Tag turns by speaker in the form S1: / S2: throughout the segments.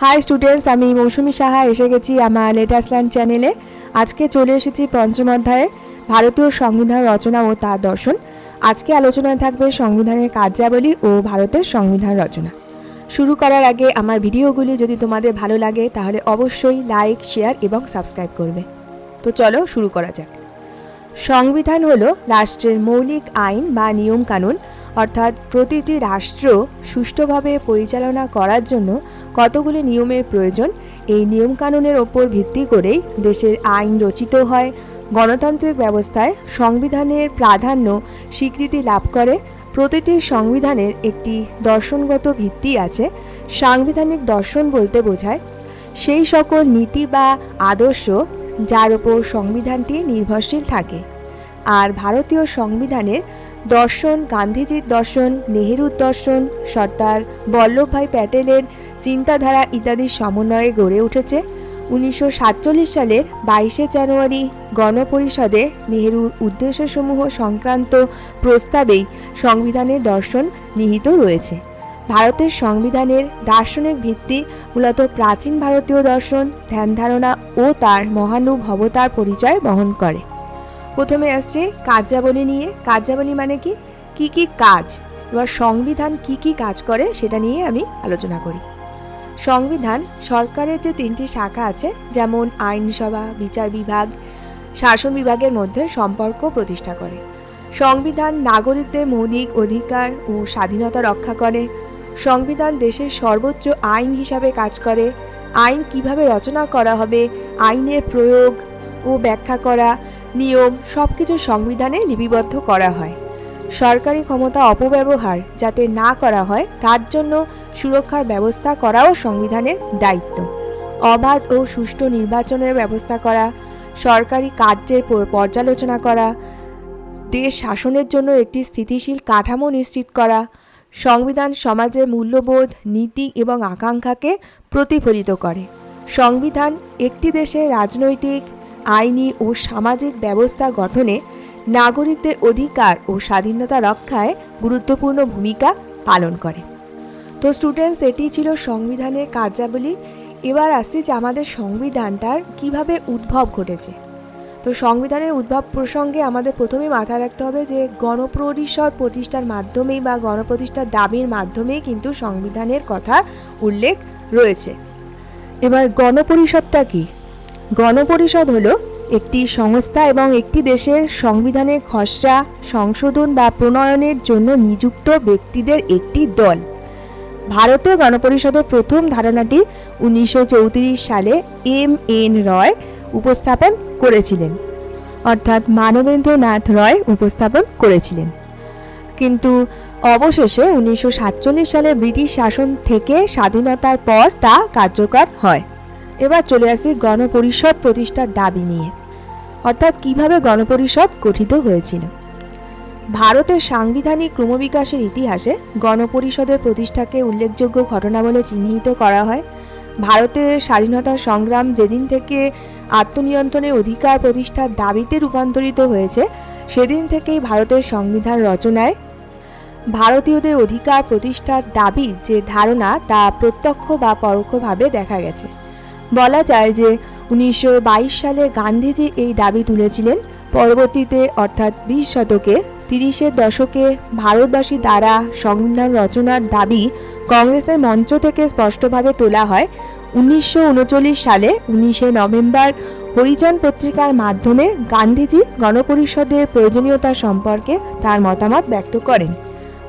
S1: High students আমি মৌসুমি সাহা, এসে গেছি আমার লেটাস্ট লাইন চ্যানেলে আজকে চলে এসেছি পঞ্চম অধ্যায়ে, ভারতীয় সংবিধান রচনা ও তার দর্শন। আজকে আলোচনায় থাকবে সংবিধানের কার্যাবলী ও ভারতের সংবিধান রচনা। শুরু করার আগে আমার ভিডিওগুলি যদি তোমাদের ভালো লাগে, তাহলে অবশ্যই লাইক শেয়ার এবং সাবস্ক্রাইব করবে। তো চলো শুরু করা যাক। সংবিধান হল রাষ্ট্রের মৌলিক আইন বা নিয়মকানুন, অর্থাৎ প্রতিটি রাষ্ট্র সুষ্ঠুভাবে পরিচালনা করার জন্য কতগুলি নিয়মের প্রয়োজন, এই নিয়মকানুনের ওপর ভিত্তি করেই দেশের আইন রচিত হয়, গণতান্ত্রিক ব্যবস্থায় সংবিধানের প্রাধান্য স্বীকৃতি লাভ করে, প্রতিটি সংবিধানের একটি দর্শনগত ভিত্তি আছে, সাংবিধানিক দর্শন বলতে বোঝায়। সেই সকল নীতি বা আদর্শ যার ওপর সংবিধানটি নির্ভরশীল থাকে। আর ভারতীয় সংবিধানের দর্শন, গান্ধীজির দর্শন, নেহেরুর দর্শন, সর্দার বল্লভভাই প্যাটেলের চিন্তাধারা ইত্যাদির সমন্বয়ে গড়ে উঠেছে। উনিশশো সাতচল্লিশ সালের বাইশে জানুয়ারি গণপরিষদে নেহেরুর উদ্দেশ্যসমূহ সংক্রান্ত প্রস্তাবেই সংবিধানের দর্শন নিহিত রয়েছে। ভারতের সংবিধানের দার্শনিক ভিত্তি মূলত প্রাচীন ভারতীয় দর্শন, ধ্যান ধারণা ও তার মহানুভবতার পরিচয় বহন করে। প্রথমে আসছে কার্যাবলী নিয়ে। কার্যাবলী মানে কি? কি কি কাজ এবার সংবিধান কি কি কাজ করে সেটা নিয়ে আমি আলোচনা করি। সংবিধান সরকারের যে তিনটি শাখা আছে, যেমন আইনসভা, বিচার বিভাগ, শাসন বিভাগের মধ্যে সম্পর্ক প্রতিষ্ঠা করে। সংবিধান নাগরিকদের মৌলিক অধিকার ও স্বাধীনতা রক্ষা করে। সংবিধান দেশের সর্বোচ্চ আইন হিসাবে কাজ করে। আইন কীভাবে রচনা করা হবে, আইনের প্রয়োগ ও ব্যাখ্যা করা, নিয়ম সব কিছু সংবিধানে লিপিবদ্ধ করা হয়। সরকারি ক্ষমতা অপব্যবহার যাতে না করা হয়, তার জন্য সুরক্ষার ব্যবস্থা করাও সংবিধানের দায়িত্ব। অবাধ ও সুষ্ঠু নির্বাচনের ব্যবস্থা করা, সরকারি কার্যের পর্যালোচনা করা, দেশ শাসনের জন্য একটি স্থিতিশীল কাঠামো নিশ্চিত করা সংবিধান সমাজের মূল্যবোধ, নীতি এবং আকাঙ্ক্ষাকে প্রতিফলিত করে। সংবিধান একটি দেশের রাজনৈতিক, আইনি ও সামাজিক ব্যবস্থা গঠনে নাগরিকদের অধিকার ও স্বাধীনতা রক্ষায় গুরুত্বপূর্ণ ভূমিকা পালন করে। তো স্টুডেন্টস এটি ছিল সংবিধানের কার্যাবলী। এবার আসছি যে আমাদের সংবিধানটার কীভাবে উদ্ভব ঘটেছে। তো সংবিধানের উদ্ভব প্রসঙ্গে আমাদের প্রথমে মাথায় রাখতে হবে যে গণপরিষদ প্রতিষ্ঠার মাধ্যমেই বা গণপ্রতিষ্ঠার দাবির মাধ্যমেই কিন্তু সংবিধানের কথা উল্লেখ রয়েছে। এবার গণপরিষদটা কি? গণপরিষদ হলো একটি সংস্থা এবং একটি দেশের সংবিধানের খসড়া, সংশোধন বা প্রণয়নের জন্য নিযুক্ত ব্যক্তিদের একটি দল। ভারতীয় গণপরিষদের প্রথম ধারণাটি উনিশশো চৌত্রিশ সালে এম এন রয় উপস্থাপন করেছিলেন। অর্থাৎ মানবেন্দ্রনাথ রয় উপস্থাপন করেছিলেন। কিন্তু অবশেষে উনিশশো সাতচল্লিশ সালে ব্রিটিশ শাসন থেকে স্বাধীনতার পর তা কার্যকর হয়। এবার চলে আসি গণপরিষদ প্রতিষ্ঠার দাবি নিয়ে। অর্থাৎ কীভাবে গণপরিষদ গঠিত হয়েছিল? ভারতের সাংবিধানিক ক্রমবিকাশের ইতিহাসে গণপরিষদের প্রতিষ্ঠাকে উল্লেখযোগ্য ঘটনা বলে চিহ্নিত করা হয়। ভারতের স্বাধীনতা সংগ্রাম যেদিন থেকে আত্মনিয়ন্ত্রণের অধিকার প্রতিষ্ঠার দাবিতে রূপান্তরিত হয়েছে, সেদিন থেকেই ভারতের সংবিধান রচনায় ভারতীয়দের অধিকার প্রতিষ্ঠার দাবি যে ধারণা তা প্রত্যক্ষ বা পরোক্ষভাবে দেখা গেছে। বলা যায় যে উনিশশো বাইশ সালে গান্ধীজি এই দাবি তুলেছিলেন, পরবর্তীতে অর্থাৎ বিশ শতকে তিরিশের দশকে ভারতবাসী দ্বারা সংবিধান রচনার দাবি কংগ্রেসের মঞ্চ থেকে স্পষ্টভাবে তোলা হয়। উনিশশো উনচল্লিশ সালে উনিশে নভেম্বর হরিজন পত্রিকার মাধ্যমে গান্ধীজি গণপরিষদের প্রয়োজনীয়তা সম্পর্কে তার মতামত ব্যক্ত করেন।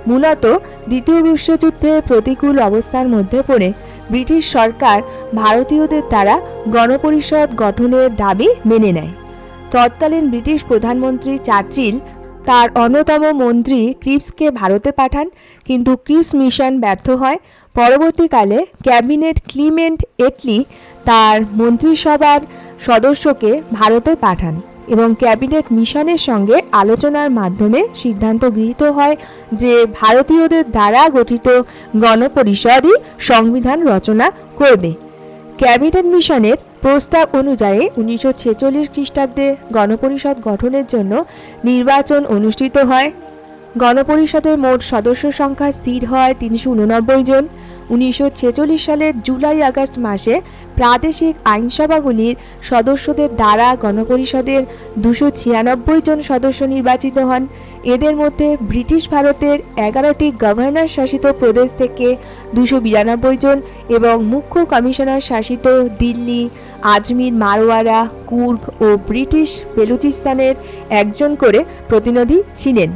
S1: মূলত দ্বিতীয় বিশ্বযুদ্ধের প্রতিকূল অবস্থার মধ্যে পড়ে ব্রিটিশ সরকার ভারতীয়দের দ্বারা গণপরিষদ গঠনের দাবি মেনে নেয়। তৎকালীন ব্রিটিশ প্রধানমন্ত্রী চার্চিল তার অন্যতম মন্ত্রী ক্রিপসকে ভারতে পাঠান, কিন্তু ক্রিপস মিশন ব্যর্থ হয়। পরবর্তীকালে ক্যাবিনেট ক্লিমেন্ট এটলি তার মন্ত্রিসভার সদস্যকে ভারতে পাঠান এবং ক্যাবিনেট মিশনের সঙ্গে আলোচনার মাধ্যমে সিদ্ধান্ত গৃহীত হয় যে ভারতীয়দের দ্বারা গঠিত গণপরিষদই সংবিধান রচনা করবে। ক্যাবিনেট মিশনের প্রস্তাব অনুযায়ী উনিশশো ছেচল্লিশ খ্রিস্টাব্দে গণপরিষদ গঠনের জন্য নির্বাচন অনুষ্ঠিত হয়। গণপরিষদের মোট সদস্য সংখ্যা স্থির হয় তিনশো উননব্বই জন। উনিশশো ছেচল্লিশ সালের জুলাই আগস্ট মাসে প্রাদেশিক আইনসভাগুলির সদস্যদের দ্বারা গণপরিষদের দুশো ছিয়ানব্বই জন সদস্য নির্বাচিত হন। এদের মধ্যে ব্রিটিশ ভারতের এগারোটি গভর্নর শাসিত প্রদেশ থেকে দুশো বিরানব্বই জন এবং মুখ্য কমিশনার শাসিত দিল্লি, আজমির মারোয়ারা কুর্গ ও ব্রিটিশ বেলুচিস্তানের একজন করে প্রতিনিধি ছিলেন।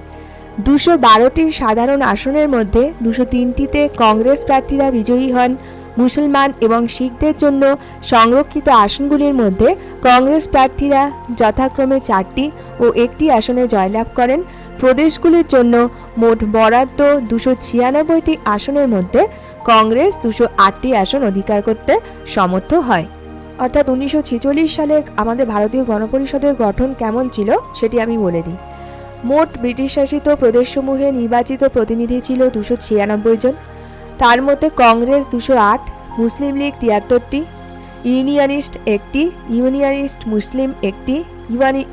S1: দুশো বারোটি সাধারণ আসনের মধ্যে দুশো তিনটিতে কংগ্রেস প্রার্থীরা বিজয়ী হন। মুসলমান এবং শিখদের জন্য সংরক্ষিত আসনগুলির মধ্যে কংগ্রেস প্রার্থীরা যথাক্রমে চারটি ও একটি আসনে জয়লাভ করেন। প্রদেশগুলির জন্য মোট বরাদ্দ দুশো ছিয়ানব্বইটি আসনের মধ্যে কংগ্রেস দুশো আটটি আসন অধিকার করতে সমর্থ হয়। অর্থাৎ উনিশশো ছেচল্লিশ সালে আমাদের ভারতীয় গণপরিষদের গঠন কেমন ছিল সেটি আমি বলে দিই। মোট ব্রিটিশ শাসিত প্রদেশসমূহে নির্বাচিত প্রতিনিধি ছিল দুশো ছিয়ানব্বই জন। তার মধ্যে কংগ্রেস দুশো আট, মুসলিম লীগ তিয়াত্তরটি, ইউনিয়নিস্ট একটি, ইউনিয়নিস্ট মুসলিম একটি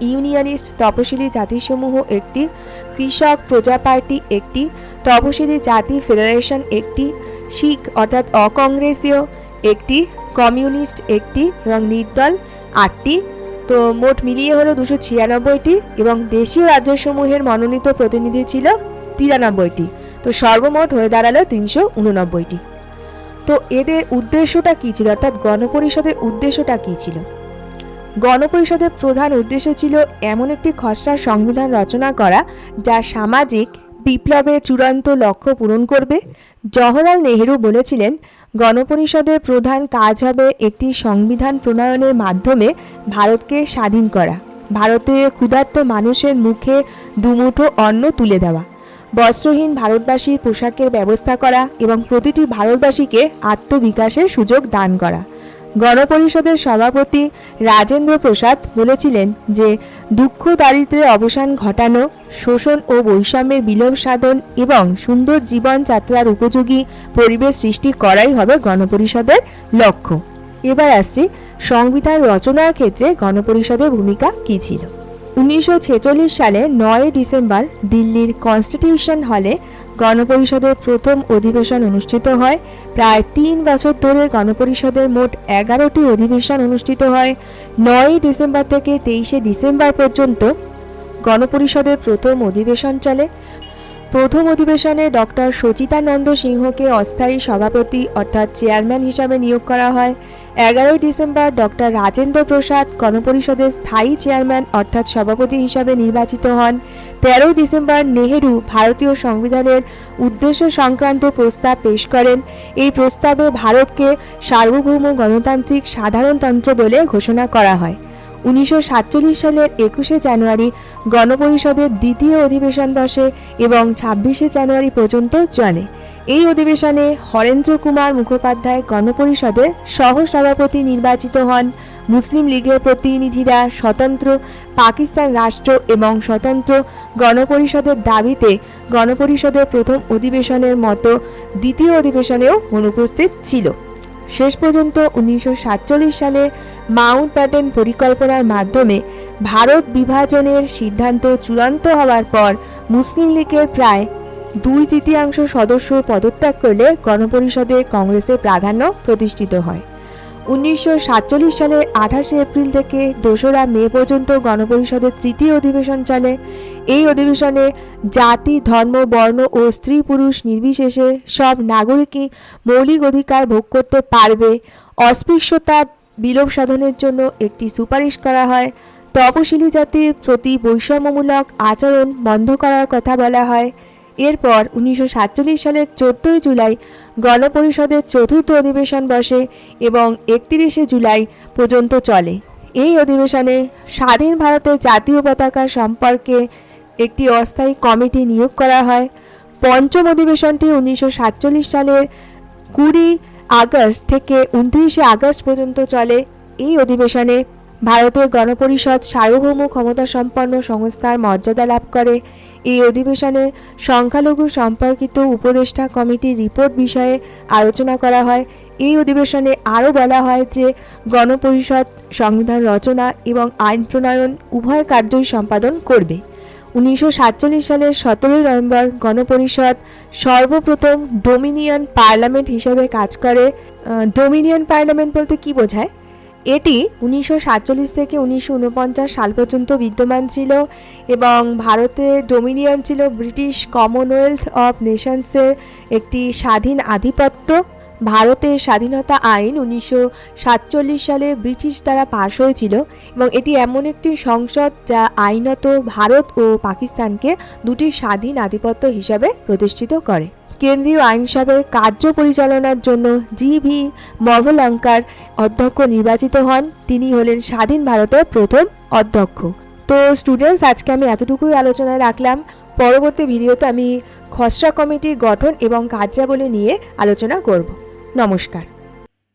S1: ইউনিয়নিস্ট তপশিলি জাতিসমূহ একটি, কৃষক প্রজা পার্টি একটি, তপশিলি জাতি ফেডারেশন একটি, শিখ অর্থাৎ অকংগ্রেসীয় একটি, কমিউনিস্ট একটি এবং নির্দল আটটি। তো মোট মিলিয়ে হলো দুশো ছিয়ানব্বইটি এবং দেশীয় রাজ্যসমূহের মনোনীত প্রতিনিধি ছিল তিরানব্বইটি। তো সর্বমোট হয়ে দাঁড়াল তিনশো উননব্বইটি। তো এদের উদ্দেশ্যটা কী ছিল? অর্থাৎ গণপরিষদের উদ্দেশ্যটা কী ছিল? গণপরিষদের প্রধান উদ্দেশ্য ছিল এমন একটি খসড়া সংবিধান রচনা করা যা সামাজিক বিপ্লবের চূড়ান্ত লক্ষ্য পূরণ করবে। জওহরলাল নেহেরু বলেছিলেন গণপরিষদের প্রধান কাজ হবে একটি সংবিধান প্রণয়নের মাধ্যমে ভারতকে স্বাধীন করা। ভারতের ক্ষুধার্ত মানুষের মুখে দুমুঠো অন্ন তুলে দেওয়া। বস্ত্রহীন ভারতবাসীর পোশাকের ব্যবস্থা করা এবং প্রতিটি ভারতবাসীকে আত্মবিকাশের সুযোগ দান করা। গণপরিষদের সভাপতি রাজেন্দ্র প্রসাদ বলেছিলেন যে, দুঃখ দারিদ্র্যের অবসান ঘটানো, শোষণ ও বৈষম্যের বিলোপ সাধন এবং সুন্দর জীবনযাত্রার উপযোগী পরিবেশ সৃষ্টি করাই হবে গণপরিষদের লক্ষ্য। এবার আসছি সংবিধান রচনার ক্ষেত্রে গণপরিষদের ভূমিকা কী ছিল? উনিশশো ছেচল্লিশ সালে নয় ডিসেম্বর দিল্লির কনস্টিটিউশন হলে গণপরিষদের প্রথম অধিবেশন অনুষ্ঠিত হয়। প্রায় তিন বছর ধরে গণপরিষদের মোট এগারোটি অধিবেশন অনুষ্ঠিত হয়। নয়ই ডিসেম্বর থেকে তেইশে ডিসেম্বর পর্যন্ত গণপরিষদের প্রথম অধিবেশন চলে। প্রথম অধিবেশনে ডক্টর সচিতানন্দ সিংহকে অস্থায়ী সভাপতি অর্থাৎ চেয়ারম্যান হিসাবে নিয়োগ করা হয়। এগারোই ডিসেম্বর ডক্টর রাজেন্দ্র প্রসাদ গণপরিষদের স্থায়ী চেয়ারম্যান অর্থাৎ সভাপতি হিসাবে নির্বাচিত হন। তেরোই ডিসেম্বর নেহেরু ভারতীয় সংবিধানের উদ্দেশ্য সংক্রান্ত প্রস্তাব পেশ করেন। এই প্রস্তাবে ভারতকে সার্বভৌম গণতান্ত্রিক সাধারণতন্ত্র বলে ঘোষণা করা হয়। উনিশশো সাতচল্লিশ সালের একুশে জানুয়ারি গণপরিষদের দ্বিতীয় অধিবেশন বসে এবং ছাব্বিশে জানুয়ারি পর্যন্ত চলে। এই অধিবেশনে হরেন্দ্র কুমার মুখোপাধ্যায় গণপরিষদের সহ সভাপতি নির্বাচিত হন। মুসলিম লীগের প্রতিনিধিরা স্বতন্ত্র পাকিস্তান রাষ্ট্র এবং স্বতন্ত্র গণপরিষদের দাবিতে গণপরিষদের প্রথম অধিবেশনের মতো দ্বিতীয় অধিবেশনেও অনুপস্থিত ছিল। শেষ পর্যন্ত উনিশশো সাতচল্লিশ সালে মাউন্ট প্যাটেন পরিকল্পনার মাধ্যমে ভারত বিভাজনের সিদ্ধান্ত চূড়ান্ত হওয়ার পর মুসলিম লীগের প্রায় দুই তৃতীয়াংশ সদস্য পদত্যাগ করলে গণপরিষদে কংগ্রেসের প্রাধান্য প্রতিষ্ঠিত হয়। উনিশশো সাতচল্লিশ সালের আঠাশে এপ্রিল থেকে দোসরা মে পর্যন্ত গণপরিষদের তৃতীয় অধিবেশন চলে। এই অধিবেশনে জাতি, ধর্ম, বর্ণ ও স্ত্রী পুরুষ নির্বিশেষে সব নাগরিকই মৌলিক অধিকার ভোগ করতে পারবে। অস্পৃশ্যতা বিলোপ সাধনের জন্য একটি সুপারিশ করা হয়। তপশিলি জাতির প্রতি বৈষম্যমূলক আচরণ বন্ধ করার কথা বলা হয়। এরপর উনিশশো সাতচল্লিশ সালের চোদ্দই জুলাই গণপরিষদের চতুর্থ অধিবেশন বসে এবং একত্রিশে জুলাই পর্যন্ত চলে। এই অধিবেশনে স্বাধীন ভারতের জাতীয় পতাকা সম্পর্কে একটি অস্থায়ী কমিটি নিয়োগ করা হয়। পঞ্চম অধিবেশনটি উনিশশো সাতচল্লিশ সালের কুড়ি আগস্ট থেকে উনত্রিশে আগস্ট পর্যন্ত চলে। এই অধিবেশনে ভারতের গণপরিষদ সার্বভৌম ক্ষমতা সম্পন্ন সংস্থার মর্যাদা লাভ করে। এই অধিবেশনে সংখ্যালঘু সম্পর্কিত উপদেষ্টা কমিটির রিপোর্ট বিষয়ে আলোচনা করা হয়। এই অধিবেশনে আরও বলা হয় যে, গণপরিষদ, সংবিধান রচনা এবং আইন প্রণয়ন উভয় কার্যই সম্পাদন করবে। উনিশশো সাতচল্লিশ সালের সতেরোই নভেম্বর গণপরিষদ সর্বপ্রথম ডোমিনিয়ন পার্লামেন্ট হিসেবে কাজ করে। ডোমিনিয়ন পার্লামেন্ট বলতে কি বোঝায়? এটি উনিশশো সাতচল্লিশ থেকে উনিশশো উনপঞ্চাশ সাল পর্যন্ত বিদ্যমান ছিল এবং ভারতে ডোমিনিয়ন ছিল ব্রিটিশ কমনওয়েলথ অফ নেশনসের একটি স্বাধীন আধিপত্য। ভারতের স্বাধীনতা আইন উনিশশো সাতচল্লিশ সালে ব্রিটিশ দ্বারা পাশ হয়েছিল এবং এটি এমন একটি সংসদ যা আইনত ভারত ও পাকিস্তানকে দুটি স্বাধীন আধিপত্য হিসাবে প্রতিষ্ঠিত করে। কেন্দ্রীয় আইনসভার কার্য পরিচালনার জন্য জি ভি মভলঙ্কার অধ্যক্ষ নির্বাচিত হন। তিনি হলেন স্বাধীন ভারতের প্রথম অধ্যক্ষ। তো স্টুডেন্টস আজকে আমি এতটুকুই আলোচনায় রাখলাম। পরবর্তী ভিডিওতে আমি খসড়া কমিটির গঠন এবং কার্যাবলী নিয়ে আলোচনা করব। নমস্কার।